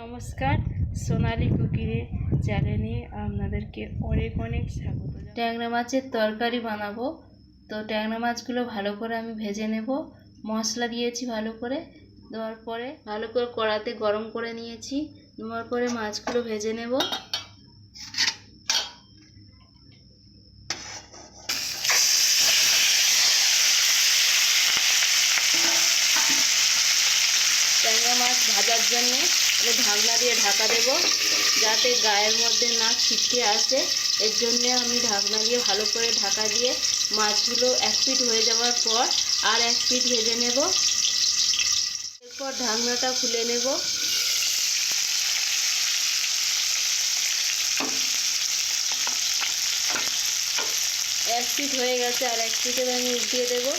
নমস্কার, সোনালি কুকিরে চ্যানেলে আপনাদেরকে অনেক অনেক স্বাগত ট্যাংরা মাছের তরকারি বানাবো। তো ট্যাংরা মাছগুলো ভালো করে আমি ভেজে নেব। মশলা দিয়েছি ভালো করে। দেওয়ার পরে ভালো করে কড়াতে গরম করে নিয়েছি। নেওয়ার পরে মাছগুলো ভেজে নেব। ট্যাংরা মাছ ভাজার জন্যে ঢাকনা দিয়ে ঢাকা দেব, যাতে গায়ের মধ্যে না ছিটকে আসে। এর জন্যে আমি ঢাকনা দিয়ে ভালো করে ঢাকা দিয়ে মাছগুলো এক পিঠ হয়ে যাওয়ার পর আর এক পিঠ ভেজে নেব। এরপর ঢাকনাটা খুলে নেব। এক পিঠ হয়ে গেছে, আর এক পিঠের আমি উঠিয়ে দেবো।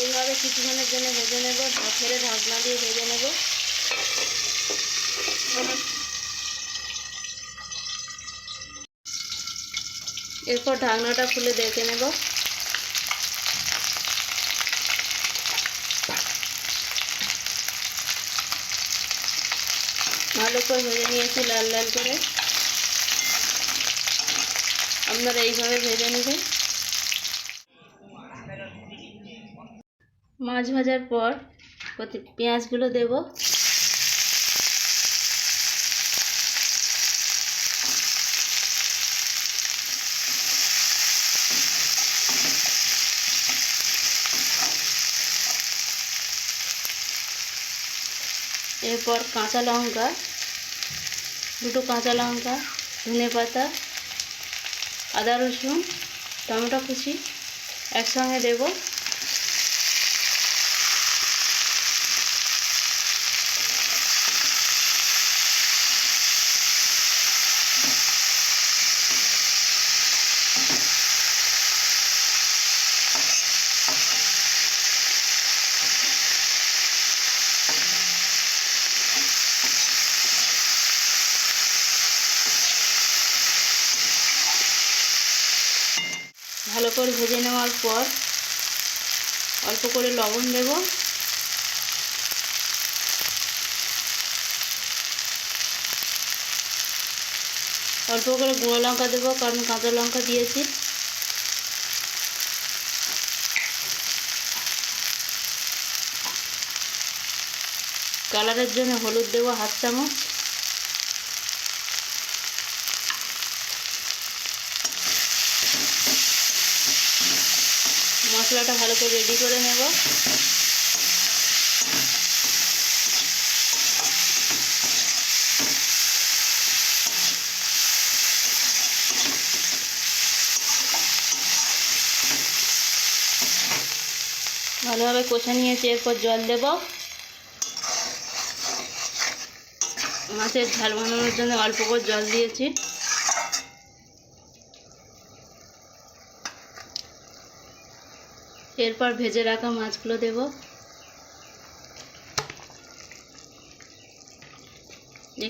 এইভাবে কিছুক্ষণের জন্য ভেজে নেব ছেড়ে ঢাকনা দিয়ে ভেজে নেব। এরপর ঢাকনাটা খুলে দেখে নেব। ভালো করে ভেজে নিয়েছি লাল লাল করে। আপনারা এইভাবে ভেজে নেবেন। মাছ ভাজার পর প্রতি পেঁয়াজগুলো দেব। এরপর কাঁচা লঙ্কা, দুটো কাঁচা লঙ্কা, ধনে পাতা, আদা রসুন, টমেটো কুচি একসঙ্গে দেবো। ভালো করে ভেজে নেওয়ার পর অল্প করে লবণ দেব। অল্প করে গুঁড়ো লঙ্কা দেবো, কারণ কাঁচা লঙ্কা দিয়েছি। কালারের জন্য হলুদ দেবো হাফ চামচ। মশলাটা ভালো করে রেডি করে নেব। ভালোভাবে কষে নিয়েছি, এরপর জল দেব। মাছের ঝাল বানানোর জন্য অল্প করে জল দিয়েছি। এরপর ভেজে রাখা মাছগুলো দেব।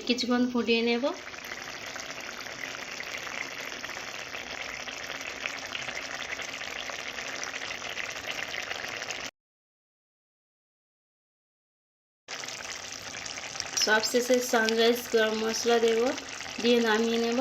কিছুক্ষণ ফুটিয়ে নেব। সব শেষে সানরাইজ গরম মশলা দেব। দিয়ে নামিয়ে নেব।